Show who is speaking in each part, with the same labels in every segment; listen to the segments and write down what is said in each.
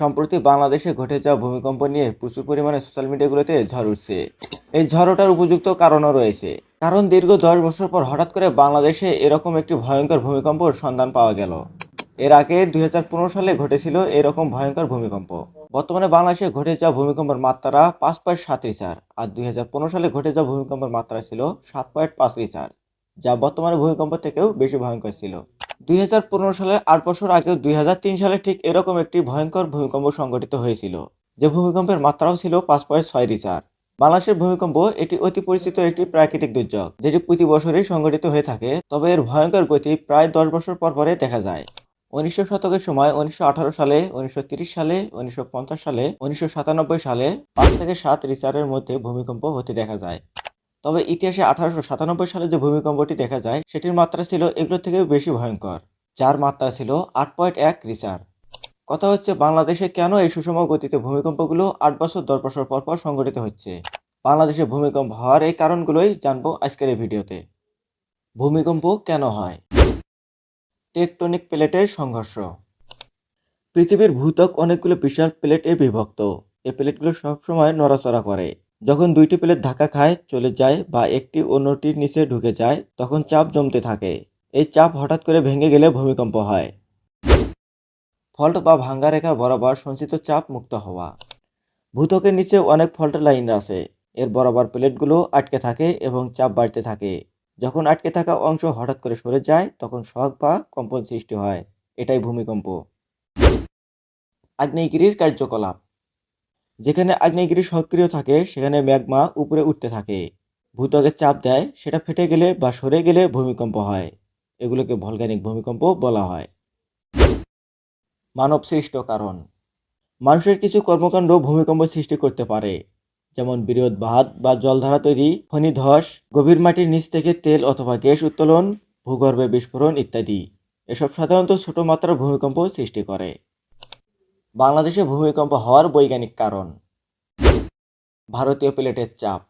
Speaker 1: সম্প্রতি বাংলাদেশে ঘটে যাওয়া ভূমিকম্প নিয়ে প্রচুর পরিমাণে সোশ্যাল মিডিয়াগুলোতে ঝড় উঠছে। এই ঝড় ওঠার উপযুক্ত কারণও রয়েছে। কারণ দীর্ঘ দশ বছর পর হঠাৎ করে বাংলাদেশে এরকম একটি ভয়ঙ্কর ভূমিকম্পর সন্ধান পাওয়া গেল। এর আগে দুই হাজার পনেরো সালে ঘটেছিল এরকম ভয়ঙ্কর ভূমিকম্প। বর্তমানে বাংলাদেশে ঘটে যাওয়া ভূমিকম্পের মাত্রা পাঁচ পয়েন্ট সাত রিচার, আর দুই হাজার পনেরো সালে ঘটে যাওয়া ভূমিকম্পের মাত্রা ছিল সাত পয়েন্ট পাঁচ রিচার, যা বর্তমানে ভূমিকম্প থেকেও বেশি ভয়ঙ্কর ছিল। দুই হাজার পনেরো সালের আট বছর আগেও দুই সালে ঠিক এরকম একটি ভয়ঙ্কর ভূমিকম্প সংঘটিত হয়েছিল, যে ভূমিকম্পের মাত্রাও ছিল পাঁচ পয়েন্ট ছয় রিচার। বাংলাদেশের ভূমিকম্প এটি অতি পরিচিত একটি প্রাকৃতিক দুর্যোগ, যেটি প্রতি বছরই সংঘটিত হয়ে থাকে, তবে এর ভয়ঙ্কর গতি প্রায় দশ বছর পর পরে দেখা যায়। উনিশশো শতকের সময় উনিশশো আঠারো সালে, উনিশশো সালে, উনিশশো পঞ্চাশ সালে, উনিশশো সাতানব্বই সালে পাঁচ থেকে সাত রিচারের মধ্যে ভূমিকম্প হতে দেখা যায়। তবে ইতিহাসে আঠারোশো সাতানব্বই সালে যে ভূমিকম্পটি দেখা যায়, সেটির মাত্রা ছিল এগুলো থেকেও বেশি ভয়ঙ্কর, যার মাত্রা ছিল আট পয়েন্ট এক রিচার। কথা হচ্ছে বাংলাদেশে কেন এই সুষম গতিতে ভূমিকম্পগুলো আট বছর, দশ বছর পর পর সংঘটিত হচ্ছে? বাংলাদেশে ভূমিকম্প হওয়ার এই কারণগুলোই জানব আজকের এই ভিডিওতে। ভূমিকম্প কেন হয়? টেকটনিক প্লেটের সংঘর্ষ। পৃথিবীর ভূত্বক অনেকগুলো বিশাল প্লেটে বিভক্ত। এই প্লেটগুলো সবসময় নড়াচড়া করে। যখন দুইটি প্লেট ধাক্কা খায়, চলে যায় বা একটি অন্যটির নিচে ঢুকে যায়, তখন চাপ জমতে থাকে। এই চাপ হঠাৎ করে ভেঙে গেলে ভূমিকম্প হয়। ফল্ট বা ভাঙ্গা রেখা বরাবর সঞ্চিত চাপ মুক্ত হওয়া। ভূতকের নিচে অনেক ফল্ট লাইন আছে। এর বরাবর প্লেটগুলো আটকে থাকে এবং চাপ বাড়তে থাকে। যখন আটকে থাকা অংশ হঠাৎ করে সরে যায়, তখন শখ বা কম্পন সৃষ্টি হয়। এটাই ভূমিকম্প। আগ্নেয়গিরির কার্যকলাপ। যেখানে আগ্নেয়গিরি সক্রিয় থাকে, সেখানে ম্যাগমা উপরে উঠতে থাকে। ভূত্বকে চাপ দেয়, সেটা ফেটে গেলে বা সরে গেলে ভূমিকম্প হয়। এগুলোকে ভলক্যানিক ভূমিকম্প বলা হয়। মানব সৃষ্ট কারণ। মানুষের কিছু কর্মকাণ্ড ভূমিকম্প সৃষ্টি করতে পারে। যেমন বৃহৎ বাঁধ বা জলধারা তৈরি, খনিধস, গভীর মাটির নিচ থেকে তেল অথবা গ্যাস উত্তোলন, ভূগর্ভে বিস্ফোরণ ইত্যাদি। এসব সাধারণত ছোট মাত্রার ভূমিকম্প সৃষ্টি করে। বাংলাদেশে ভূমিকম্প হওয়ার বৈজ্ঞানিক কারণ। ভারতীয় প্লেটের চাপ।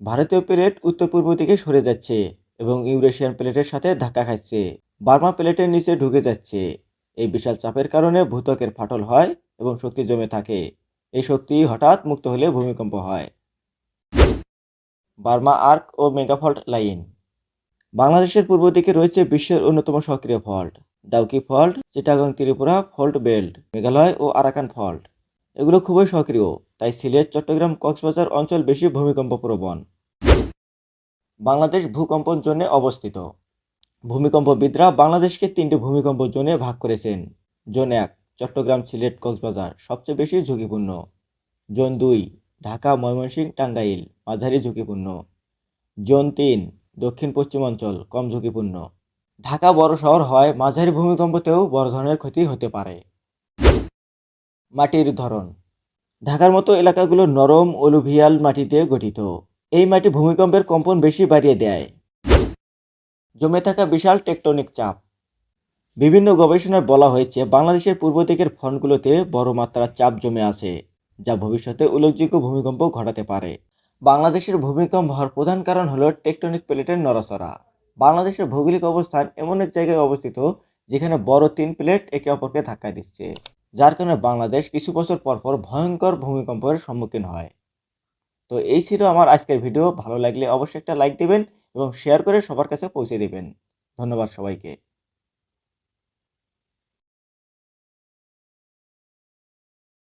Speaker 1: ভারতীয় প্লেট উত্তর পূর্ব দিকে সরে যাচ্ছে এবং ইউরেশিয়ান প্লেটের সাথে ধাক্কা খাচ্ছে। বার্মা প্লেটের নিচে ঢুকে যাচ্ছে। এই বিশাল চাপের কারণে ভূতকের ফাটল হয় এবং শক্তি জমে থাকে। এই শক্তি হঠাৎ মুক্ত হলে ভূমিকম্প হয়। বার্মা আর্ক ও মেগাফল্ট লাইন। বাংলাদেশের পূর্ব দিকে রয়েছে বিশ্বের অন্যতম সক্রিয় fault. Dauki fault, Chittagong Tripura fault belt, Meghalaya ও আরাকান ফল্ট। এগুলো খুবই সক্রিয়, তাই সিলেট, চট্টগ্রাম, কক্সবাজার অঞ্চল বেশি ভূমিকম্প প্রবণ। বাংলাদেশ ভূকম্পন জোনে অবস্থিত। ভূমিকম্পবিদরা বাংলাদেশকে তিনটি ভূমিকম্প জোনে ভাগ করেছেন। জোন এক, চট্টগ্রাম, সিলেট, কক্সবাজার, সবচেয়ে বেশি ঝুঁকিপূর্ণ। জোন দুই, ঢাকা, ময়মনসিংহ, টাঙ্গাইল, মাঝারি ঝুঁকিপূর্ণ। জোন তিন দক্ষিণ পশ্চিমাঞ্চল কম ঝুঁকিপূর্ণ। ঢাকা বড় শহর হয়, মাঝারি ভূমিকম্পতেও বড় ধরনের ক্ষতি হতে পারে। মাটির ধরন। ঢাকার মতো এলাকাগুলো নরম অলুভিয়াল মাটিতে গঠিত। এই মাটি ভূমিকম্পের কম্পন বেশি বাড়িয়ে দেয়। জমে থাকা বিশাল টেকটনিক চাপ। বিভিন্ন গবেষণায় বলা হয়েছে, বাংলাদেশের পূর্ব দিকের ফন্ডগুলোতে বড় মাত্রার চাপ জমে আছে, যা ভবিষ্যতে উল্লেখযোগ্য ভূমিকম্প ঘটাতে পারে। বাংলাদেশের ভূমিকম্প হওয়ার প্রধান কারণ হলো টেকটনিক প্লেটের নড়াচড়া। বাংলাদেশের ভৌগোলিক অবস্থান এমন এক জায়গায় অবস্থিত যেখানে বড় তিন প্লেট একে অপরকে ধাক্কা দিচ্ছে, যার কারণে বাংলাদেশ কিছু বছর পরপর পর ভয়ঙ্কর ভূমিকম্পের সম্মুখীন হয়। তো এই ছিল আমার আজকের ভিডিও। ভালো লাগলে অবশ্যই একটা লাইক দেবেন এবং শেয়ার করে সবার কাছে পৌঁছে দেবেন। ধন্যবাদ সবাইকে।